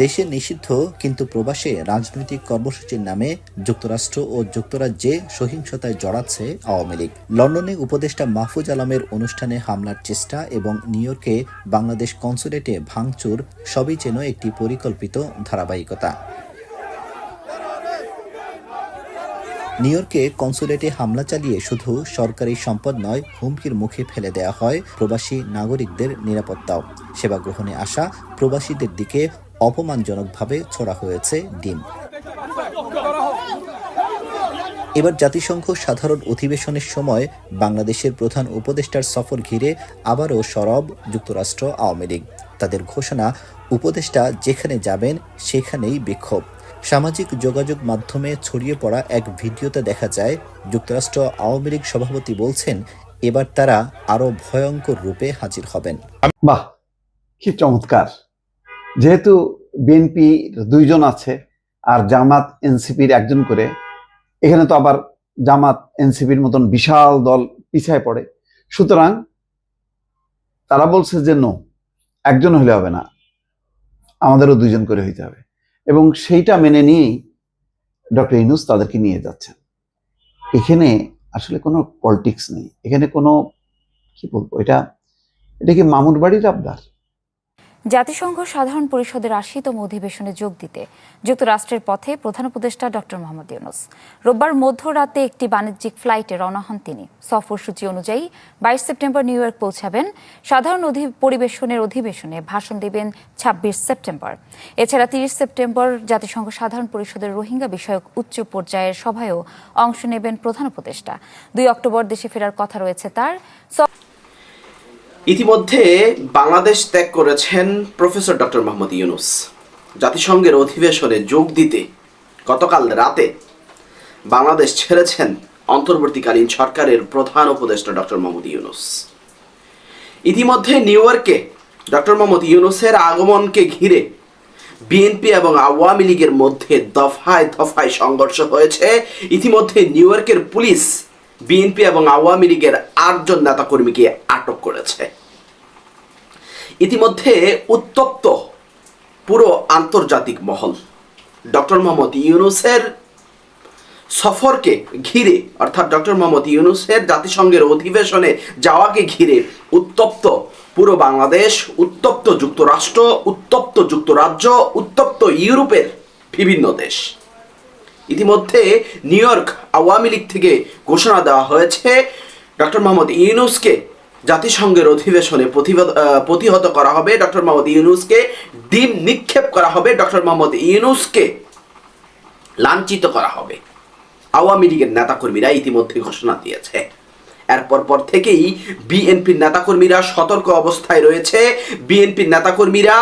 দেশে নিষিদ্ধ, কিন্তু প্রবাসে রাজনৈতিক কর্মসূচির নামে যুক্তরাষ্ট্র ও যুক্তরাজ্যে সহিংসতায় জড়াচ্ছে আওয়ামী লীগ। লন্ডনে উপদেষ্টা মাহফুজ আলমের অনুষ্ঠানে হামলার চেষ্টা এবং নিউ ইয়র্কে বাংলাদেশ কনসুলেটে ভাঙচুর, সবই যেন একটি পরিকল্পিত ধারাবাহিকতা। নিউ ইয়র্কে কনসুলেটে হামলা চালিয়ে শুধু সরকারি সম্পদ নয়, হুমকির মুখে ফেলে দেওয়া হয় প্রবাসী নাগরিকদের নিরাপত্তাও। সেবা গ্রহণে আসা প্রবাসীদের দিকে অপমানজনকভাবে ছোড়া হয়েছে ডিম। এবার জাতিসংঘ সাধারণ অধিবেশনের সময় বাংলাদেশের প্রধান উপদেষ্টার সফর ঘিরে আবারও সরব যুক্তরাষ্ট্র আওয়ামী লীগ। তাদের ঘোষণা, উপদেষ্টা যেখানে যাবেন সেখানেই বিক্ষোভ। সামাজিক যোগাযোগ মাধ্যমে ছড়িয়ে পড়া এক ভিডিওতে দেখা যায়, যুক্তরাষ্ট্র আওয়ামী লীগ সভাপতি বলছেন, এবার তারা আরও ভয়ঙ্কর রূপে হাজির হবেন। বাহ, কি চমৎকার। যেহেতু বিএনপি দুইজন আছে আর জামাত এনসিপির একজন করে, এখানে তো আবার জামাত এনসিপির মতন বিশাল দল পিছায় পড়ে। সুতরাং তারা বলছে যে, নো, একজন হলে হবে না। আমাদেরও দুইজন করে হইতে হবে। এবং সেইটা মেনে নিয়েই ডক্টর ইনুস তাদেরকে নিয়ে যাচ্ছেন। এখানে আসলে কোনো পলিটিক্স নেই। এখানে কোনো, কি বলব, এটা এটা কি মামুর বাড়ির আবদার? জাতিসংঘ সাধারণ পরিষদের আশিতম অধিবেশনে যোগ দিতে যুক্তরাষ্ট্রের পথে প্রধান উপদেষ্টা ডক্টর মোহাম্মদ ইউনুস। রোববার মধ্যরাতে একটি বাণিজ্যিক ফ্লাইটে রওনা হন তিনি। সফরসূচি অনুযায়ী বাইশ সেপ্টেম্বর নিউ ইয়র্ক পৌঁছাবেন। সাধারণ পরিবেশনের অধিবেশনে ভাষণ দেবেন ছাব্বিশ সেপ্টেম্বর। এছাড়া তিরিশ সেপ্টেম্বর জাতিসংঘ সাধারণ পরিষদের রোহিঙ্গা বিষয়ক উচ্চ পর্যায়ের সভায়ও অংশ নেবেন প্রধান উপদেষ্টা। দুই অক্টোবর দেশে ফেরার কথা রয়েছে তার। ইতিমধ্যে বাংলাদেশ ত্যাগ করেছেন প্রফেসর ডক্টর মোহাম্মদ ইউনুস। জাতিসংঘের অধিবেশনে যোগ দিতে গতকাল রাতে বাংলাদেশ ছেড়েছেন অন্তর্বর্তীকালীন সরকারের প্রধান উপদেষ্টা ডক্টর মোহাম্মদ ইউনুস। ইতিমধ্যে নিউ ইয়র্কে ডক্টর মোহাম্মদ ইউনুসের আগমনকে ঘিরে বিএনপি এবং আওয়ামী লীগের মধ্যে দফায় দফায় সংঘর্ষ হয়েছে। ইতিমধ্যে নিউ ইয়র্কের পুলিশ বিএনপি এবং আওয়ামী লীগের আটজন নেতাকর্মীকে আটক করেছে। ইতিমধ্যে উত্তপ্ত পুরো আন্তর্জাতিক মহল। ডক্টর মোহাম্মদ ইউনুসের সফরকে ঘিরে, অর্থাৎ ডক্টর মোহাম্মদ ইউনুসের জাতিসংঘের অধিবেশনে যাওয়াকে ঘিরে উত্তপ্ত পুরো বাংলাদেশ, উত্তপ্ত যুক্তরাষ্ট্র, উত্তপ্ত যুক্তরাজ্য, উত্তপ্ত ইউরোপের বিভিন্ন দেশ। ইতিমধ্যে নিউ ইয়র্ক আওয়ামী লীগ থেকে ঘোষণা দেওয়া হয়েছে, ডক্টর মোহাম্মদ ইউনুসকে জাতিসংঘের অধিবেশনে প্রতিহত করা হবে ডক্টর মোহাম্মদ ইউনুসকে ডিম নিক্ষেপ করা হবে ডক্টর মোহাম্মদ ইউনুসকে লাঞ্ছিত করা হবে। আওয়ামী লীগের নেতাকর্মীরা ইতিমধ্যে ঘোষণা দিয়েছে। এরপর পর থেকেই বিএনপির নেতাকর্মীরা সতর্ক অবস্থায় রয়েছে। বিএনপির নেতাকর্মীরা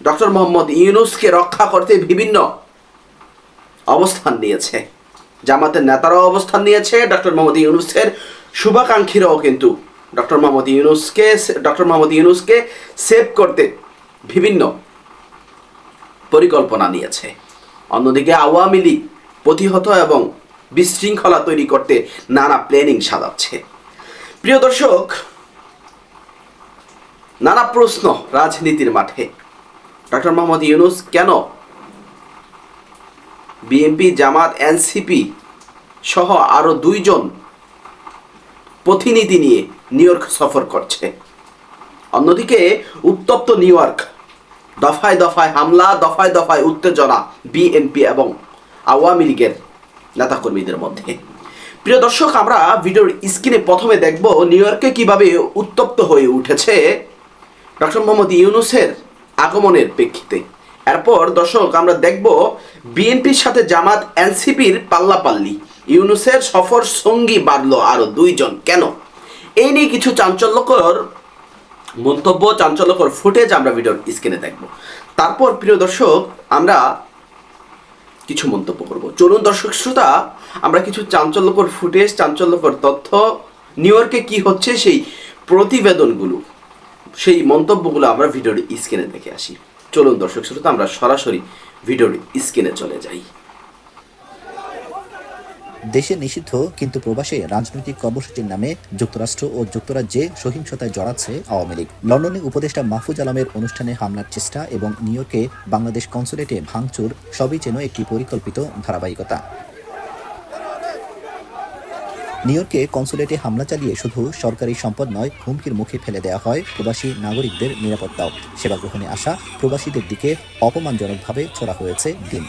ডক্টর মোহাম্মদ ইউনুসকে রক্ষা করতে বিভিন্ন অবস্থান নিয়েছে। জামাতের নেতারাও অবস্থান নিয়েছে। ডক্টর মোহাম্মদ ইউনুসের শুভাকাঙ্ক্ষীরাও কিন্তু ডক্টর মোহাম্মদ ইউনুসকে ডক্টর মোহাম্মদ ইউনুসকে সেভ করতে বিভিন্ন পরিকল্পনা নিয়েছে। অন্যদিকে আওয়ামী লীগ প্রতিহত এবং বিশৃঙ্খলা তৈরি করতে নানা প্ল্যানিং সাজাচ্ছে। প্রিয় দর্শক, নানা প্রশ্ন রাজনীতির মাঠে। ডক্টর মোহাম্মদ ইউনুস কেন বিএনপি জামাত এনসিপি সহ আরও দুইজন প্রতিনিধি নিয়ে নিউ ইয়র্ক সফর করছে। অন্যদিকে উত্তপ্ত নিউ ইয়র্ক দফায় দফায় হামলা, দফায় দফায় উত্তেজনা বিএনপি এবং আওয়ামী লীগের নেতাকর্মীদের মধ্যে। প্রিয় দর্শক, আমরা ভিডিওর স্ক্রিনে প্রথমে দেখব নিউ ইয়র্কে কীভাবে উত্তপ্ত হয়ে উঠেছে ডক্টর মোহাম্মদ ইউনুসের আগমনের প্রেক্ষিতে। এরপর দর্শক, আমরা দেখব বিএনপির সাথে জামাত এনসিপির পাল্লাপাল্লি। ইউনুসের সফর সঙ্গী বাড়লো আরও দুইজন। কেন? এই নিয়ে কিছু চাঞ্চল্যকর মন্তব্য, চাঞ্চল্যকর ফুটেজ আমরা ভিডিওর স্ক্রিনে দেখব। তারপর, প্রিয় দর্শক, আমরা কিছু মন্তব্য করব। চলুন দর্শক শ্রোতা, আমরা কিছু চাঞ্চল্যকর ফুটেজ চাঞ্চল্যকর তথ্য নিউ ইয়র্কে কি হচ্ছে সেই প্রতিবেদনগুলো, সেই মন্তব্যগুলো আমরা ভিডিওর স্ক্রিনে দেখে আসি। চলুন দর্শক শ্রোতা, আমরা সরাসরি ভিডিওর স্ক্রিনে চলে যাই। দেশে নিষিদ্ধ, কিন্তু প্রবাসে রাজনৈতিক কর্মসূচির নামে যুক্তরাষ্ট্র ও যুক্তরাজ্যে সহিংসতায় জড়াচ্ছে আওয়ামী লীগ। লন্ডনে উপদেষ্টা মাহফুজ আলমের অনুষ্ঠানে হামলার চেষ্টা এবং নিউ ইয়র্কে বাংলাদেশ কনসুলেটে ভাঙচুর, সবই যেন একটি পরিকল্পিত ধারাবাহিকতা। নিউ ইয়র্কে কনসুলেটে হামলা চালিয়ে শুধু সরকারি সম্পদ নয়, হুমকির মুখে ফেলে দেওয়া হয় প্রবাসী নাগরিকদের নিরাপত্তাও। সেবা গ্রহণে আসা প্রবাসীদের দিকে অপমানজনকভাবে ছোড়া হয়েছে দিন।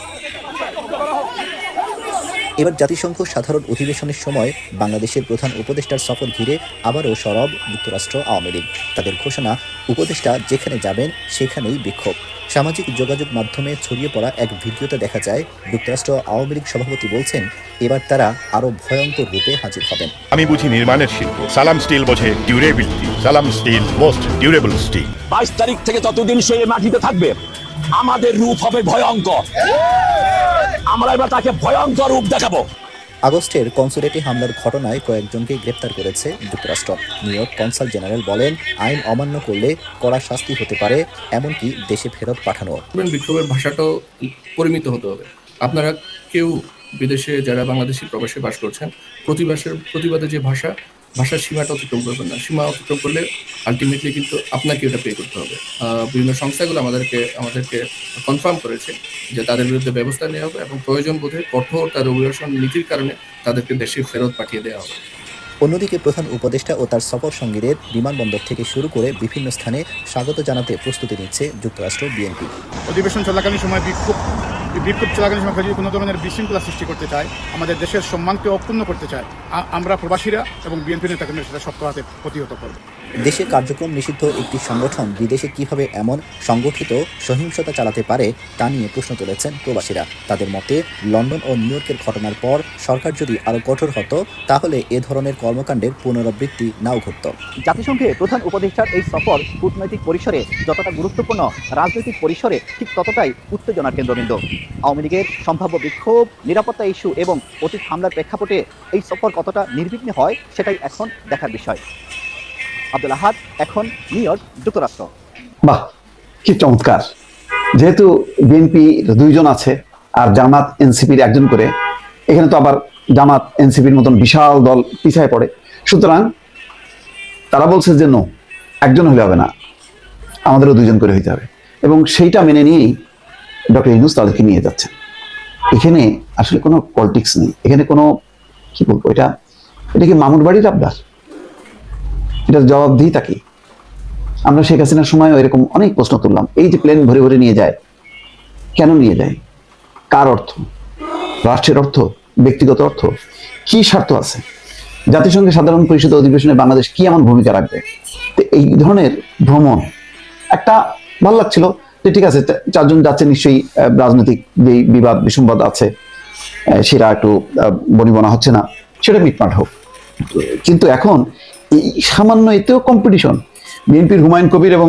এবার জাতিসংঘ সাধারণ অধিবেশনের সময় বাংলাদেশের প্রধান উপদেষ্টার সফর ঘিরে আবারও সরব যুক্তরাষ্ট্র আওয়ামী লীগ। তাদের ঘোষণা উপদেষ্টা যেখানে যাবেন সেখানেই বিক্ষোভ। সামাজিক যোগাযোগ মাধ্যমে ছড়িয়ে পড়া এক ভিডিওতে দেখা যায় যুক্তরাষ্ট্র আওয়ামী লীগ সভাপতি বলছেন এবার তারা আরও ভয়ঙ্কর রূপে হাজির হবেন। আমি বুঝি নির্মাণের শিল্প। সালাম স্টিল বোঝে ডিউরেবিলিটি সালাম স্টিল মোস্ট ডিউরেবল স্টিল বাইশ তারিখ থেকে ততদিন সে মাটিতে থাকবে আমাদের রূপ হবে ভয়ঙ্কর। আমরা এবার তাকে ভয়ঙ্কর রূপ দেখাবো। আগস্টের কনসুলেটে হামলার ঘটনায় কয়েকজনকে গ্রেপ্তার করেছে যুক্তরাষ্ট্র। নিউ ইয়র্ক কনসাল জেনারেল বলেন আইন অমান্য করলে কড়া শাস্তি হতে পারে এমনকি দেশে ফেরত পাঠানো। করবেন বিক্ষোভের ভাষাটাও পরিমিত হতে হবে। আপনারা কেউ বিদেশে যারা বাংলাদেশি প্রবাসে বাস করছেন প্রতিবাসের প্রতিবাদে যে ভাষা ভাষার সীমাটা অতিক্রম করবেন না। সীমা অতিক্রম করলে আলটিমেটলি কিন্তু আপনাকে ওটা পে করতে হবে। বিভিন্ন সংস্থাগুলো আমাদেরকে আমাদেরকে কনফার্ম করেছে যে তাদের বিরুদ্ধে ব্যবস্থা নেওয়া হবে এবং প্রয়োজন বোধে কঠোর তার অভিবাসন নীতির কারণে তাদেরকে দেশে ফেরত পাঠিয়ে দেওয়া হবে। অন্যদিকে প্রধান উপদেষ্টা ও তার সফর সঙ্গীদের বিমানবন্দর থেকে শুরু করে বিভিন্ন স্থানে স্বাগত জানাতে প্রস্তুতি নিচ্ছে যুক্তরাষ্ট্র বিএনপি। অধিবেশন চলাকালীন সময় বিক্ষোভ বিক্ষোভ চলাকালীন সময় যদি কোনো ধরনের বিশৃঙ্খলা সৃষ্টি করতে চায়, আমাদের দেশের সম্মানকে অক্ষুণ্ণ করতে চায় আমরা প্রবাসীরা এবং বিএনপি নেতাকে সেটা সপ্তাহাতে প্রতিহত করব। দেশে কার্যক্রম নিষিদ্ধ একটি সংগঠন বিদেশে কীভাবে এমন সংগঠিত সহিংসতা চালাতে পারে তা নিয়ে প্রশ্ন তুলেছেন প্রবাসীরা। তাদের মতে, লন্ডন ও নিউ ইয়র্কের ঘটনার পর সরকার যদি আরও কঠোর হতো, তাহলে এ ধরনের কর্মকাণ্ডের পুনরাবৃত্তি নাও ঘটত। জাতিসংঘে প্রধান উপদেষ্টার এই সফর কূটনৈতিক পরিসরে যতটা গুরুত্বপূর্ণ, রাজনৈতিক পরিসরে ঠিক ততটাই উত্তেজনার কেন্দ্রবিন্দু। আওয়ামী লীগের সম্ভাব্য বিক্ষোভ, নিরাপত্তা ইস্যু এবং অতীত হামলার প্রেক্ষাপটে এই সফর কতটা নির্বিঘ্নে হয়, সেটাই এখন দেখার বিষয়। আব্দুল আহাদ, এখন নিউ ইয়র্ক যুক্তরাষ্ট্র। বাহ, কি চমৎকার। যেহেতু বিএনপি দুইজন আছে আর জামাত এনসিপির একজন করে, এখানে তো আবার জামাত এনসিপির মতন বিশাল দল পিছায় পড়ে। সুতরাং তারা বলছে যে, নো, একজন হলে হবে না। আমাদেরও দুজন করে হইতে হবে। এবং সেইটা মেনে নিয়েই ডক্টর ইউনুস তাদেরকে নিয়ে যাচ্ছেন। এখানে আসলে কোনো পলিটিক্স নেই। এখানে কোনো, কি বলব, এটা এটা কি মামুর বাড়ির আবদার? এটা জবাব দিই তাকে আমরা শেখ হাসিনার সময় এরকম অনেক প্রশ্ন তুললাম। এই যে প্লেন ভরে ভরে নিয়ে যায়, কেন নিয়ে যায়? কার অর্থ? রাষ্ট্রের অর্থ? ব্যক্তিগত অর্থ? কি স্বার্থ আছে? জাতিসংঘের সাধারণ পরিষদ অধিবেশনে বাংলাদেশ কি এমন ভূমিকা রাখবে? তো এই ধরনের ভ্রমণ একটা ভালো লাগছিল যে ঠিক আছে চারজন যাচ্ছে নিশ্চয়ই রাজনৈতিক যে বিবাদ, বিসম্বাদ আছে। সেটা একটু বনিবনা হচ্ছে না, সেটা মিটমাট হোক। কিন্তু এখন এই সামান্য এতেও কম্পিটিশন বিএনপির হুমায়ুন কবির এবং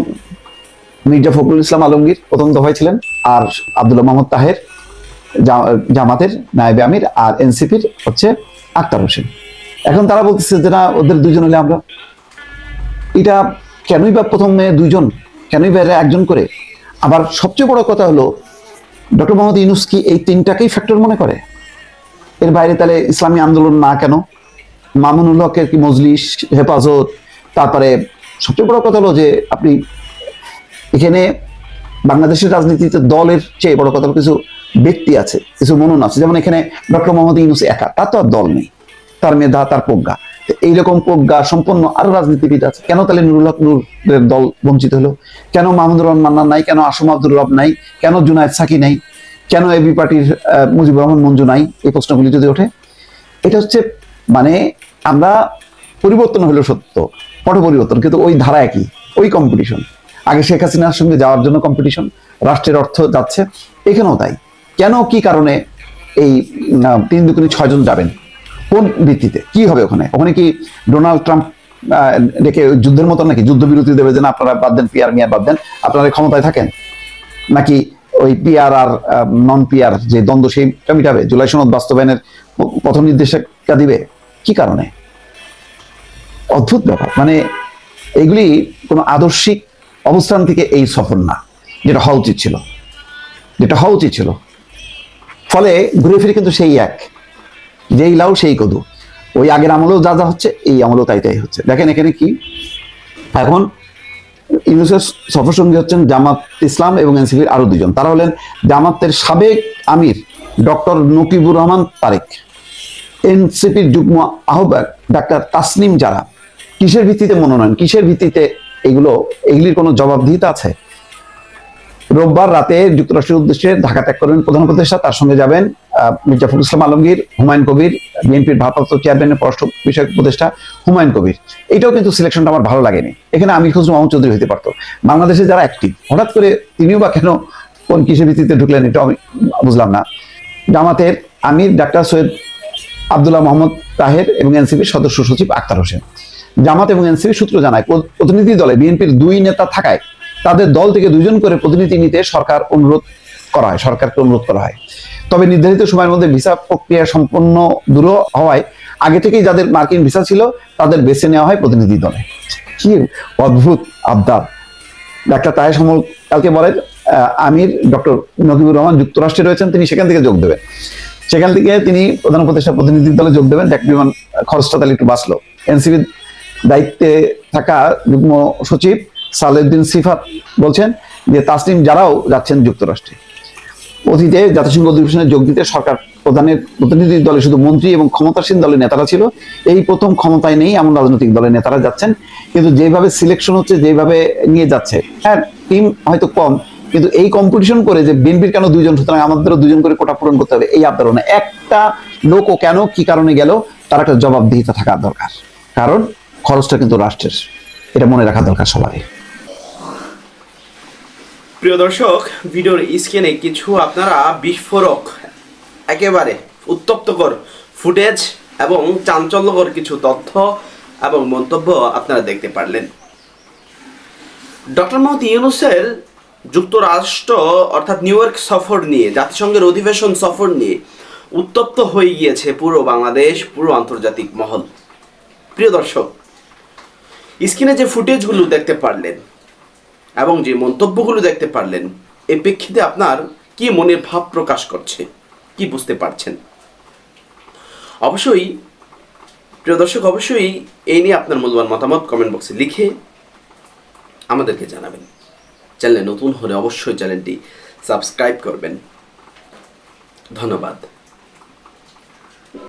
মির্জা ফখরুল ইসলাম আলমগীর প্রথম দফায় ছিলেন, আর আব্দুল্লাহ মোহাম্মদ তাহের জামাতের নায়েবে আমির, আর এনসিপির হচ্ছে আক্তার হোসেন। এখন তারা বলতেছে যে না, ওদের দুজন হলে আমরা। এটা কেনই বা প্রথমে দুইজন, কেনই বা একজন করে? আবার সবচেয়ে বড় কথা হলো, ডক্টর মোহাম্মদ ইউনুস কি এই তিনটাকেই ফ্যাক্টর মনে করে? এর বাইরে তাহলে ইসলামী আন্দোলন না কেন? মামুনুল হকের কি মজলিস, হেফাজত? তারপরে সবচেয়ে বড় কথা হলো যে আপনি এখানে বাংলাদেশের রাজনীতিতে দলের চেয়ে বড় কথা কিছু ব্যক্তি আছে, কিছু মনন আছে। যেমন এখানে ডক্টর মোহাম্মদ ইউনুস একা তার তো আর দল নেই। তার মেধা, তার প্রজ্ঞা। এইরকম প্রজ্ঞা সম্পন্ন আরও রাজনীতিবিদ আছে। কেন তাহলে নুরুল হক নুরের দল বঞ্চিত হলো? কেন মাহমুদুর রহমান নাই? কেন আসম আব্দুর রব নাই? কেন জুনায়দ সাকি নাই? কেন এবি পার্টির মুজিবুর রহমান মঞ্জু নাই? এই প্রশ্নগুলি যদি ওঠে। এটা হচ্ছে মানে আমরা পরিবর্তন হলো সত্য, পট পরিবর্তন, কিন্তু ওই ধারা একই, ওই কম্পিটিশন আগে শেখ হাসিনার সঙ্গে যাওয়ার জন্য কম্পিটিশন রাষ্ট্রের অর্থ যাচ্ছে, এখানেও তাই। কেন, কি কারণে এই তিন দুকুনি ছয়জন যাবেন? কোন ভিত্তিতে? কি হবে ওখানে? ওখানে কি ডোনাল্ড ট্রাম্প ডেকে যুদ্ধের মতন নাকি? যুদ্ধবিরতি দেবে যে না, আপনারা বাদ দেন, পিয়ার মিয়ার বাদ দেন, আপনারা ক্ষমতায় থাকেন? নাকি ওই পিআর আর নন পিআর যে দ্বন্দ্ব, সেইটা মিটাবে? জুলাই সনদ বাস্তবায়নের প্রথম নির্দেশিকা দিবে? কি কারণে? অদ্ভুত ব্যাপার। মানে এগুলি কোনো আদর্শিক অবস্থান থেকে এই সফর না, যেটা হওয়া উচিত ছিল। যেটা হওয়া উচিত ছিল। ফলে ঘুরে ফিরে কিন্তু সেই এক। যেই লাউ, সেই কদু। ওই আগের আমলেও যা যা হচ্ছে, এই আমলেও তাই তাই হচ্ছে। দেখেন এখানে কি? এখন ইউনুসের সফরসঙ্গী হচ্ছেন জামাত ইসলাম এবং এনসিপির আরও দুজন। তারা হলেন জামাতের সাবেক আমির ডক্টর নকিবুর রহমান তারেক। এনসিপির যুগ্ম আহ্বায়ক ডাক্তার তাসনিম যারা কিসের ভিত্তিতে মনোনয়ন? কিসের ভিত্তিতে এগুলো এগুলির কোনো জবাবদিহিতা আছে? রোববার রাতে যুক্তরাষ্ট্রের উদ্দেশ্যে ঢাকা ত্যাগ করবেন প্রধান উপদেষ্টা তার সঙ্গে যাবেন আহ, মির্জা ফখরুল ইসলাম আলমগীর হুমায়ুন কবির বিএনপির ভারপ্রাপ্ত চেয়ারম্যানের পররাষ্ট্র বিষয়ক উপদেষ্টা হুমায়ুন কবির। এটাও কিন্তু সিলেকশনটা আমার ভালো লাগেনি। এখানে আমি খুশরু মাহমুদ চৌধুরী হতে পারতো। বাংলাদেশে যারা অ্যাক্টিভ হঠাৎ করে তিনিও বা কেন কোন কিসের ভিত্তিতে ঢুকলেন এটা আমি বুঝলাম না। জামাতের আমির ডাক্তার সৈয়দ আব্দুল্লাহ মোহাম্মদ তাহের এবং এনসিপির সদস্য সচিব আক্তার হোসেন। জামাত এবং এনসিপি সূত্র জানায় প্রতিনিধি দলে বিএনপির দুই নেতা থাকায় তাদের দল থেকে দুজন করে প্রতিনিধি নিতে সরকার অনুরোধ করা হয়, সরকারকে অনুরোধ করা হয়। তবে নির্ধারিত সময়ের মধ্যে ভিসা প্রক্রিয়া সম্পন্ন দূর হওয়ায় আগে থেকেই যাদের মার্কিন ভিসা ছিল তাদের বেছে নেওয়া হয় প্রতিনিধি দলে। কি অদ্ভুত আবদার। ডাক্তার তাহের সমল কালকে বলেন আমির ডক্টর নকিবুর রহমান যুক্তরাষ্ট্রে রয়েছেন, তিনি সেখান থেকে যোগ দেবেন। সেখান থেকে তিনি প্রধান উপদেষ্টা প্রতিনিধি দলে যোগ দেবেন। দেখ বিমান খরচটা তাহলে একটু বাঁচলো। এনসিবির দায়িত্বে থাকা যুগ্ম সচিব সালেউদ্দিন সিফাত বলছেন যে, তাসনিম যারাও যাচ্ছেন যুক্তরাষ্ট্রে। অতীতে জাতিসংঘ অধিবেশনে যোগ দিতে সরকার প্রধানের প্রতিনিধি দলে শুধু মন্ত্রী এবং ক্ষমতাসীন দলের নেতারা ছিল। এই প্রথম ক্ষমতায় নেই এমন রাজনৈতিক দলের নেতারা যাচ্ছেন। কিন্তু যেভাবে সিলেকশন হচ্ছে, যেভাবে নিয়ে যাচ্ছে হ্যাঁ টিম হয়তো কম কিন্তু এই কম্পিটিশন করে যে বিএনপির কেন দুইজন, সুতরাং আমাদেরও দুজন করে কোটা পূরণ করতে হবে, এই আবদারও না একটা লোকও কেন, কি কারণে গেল, তার একটা জবাবদিহিতা থাকা দরকার। কারণ খরচটা কিন্তু রাষ্ট্রের। এটা মনে রাখা দরকার সবারই। প্রিয় দর্শক, ভিডিওর স্ক্রিনে কিছু আপনারা বিস্ফোরক, একেবারে উত্তপ্তকর ফুটেজ এবং চাঞ্চল্যকর কিছু তথ্য এবং মন্তব্য আপনারা দেখতে পারলেন। ডক্টর মোহাম্মদ ইউনুসের যুক্তরাষ্ট্র, অর্থাৎ নিউ ইয়র্ক সফর নিয়ে, জাতিসংঘের অধিবেশন সফর নিয়ে উত্তপ্ত হয়ে গিয়েছে পুরো বাংলাদেশ, পুরো আন্তর্জাতিক মহল। প্রিয় দর্শক, স্ক্রিনে যে ফুটেজগুলো দেখতে পারলেন এবং যে মন্তব্যগুলো দেখতে পারলেন এই প্রেক্ষিতে আপনার কি মনের ভাব প্রকাশ করছে? কি বুঝতে পারছেন? অবশ্যই, প্রিয় দর্শক, অবশ্যই এই নিয়ে আপনার মূল্যবান মতামত কমেন্ট বক্সে লিখে আমাদেরকে জানাবেন। চ্যানেলে নতুন হলে অবশ্যই চ্যানেলটি সাবস্ক্রাইব করবেন। ধন্যবাদ।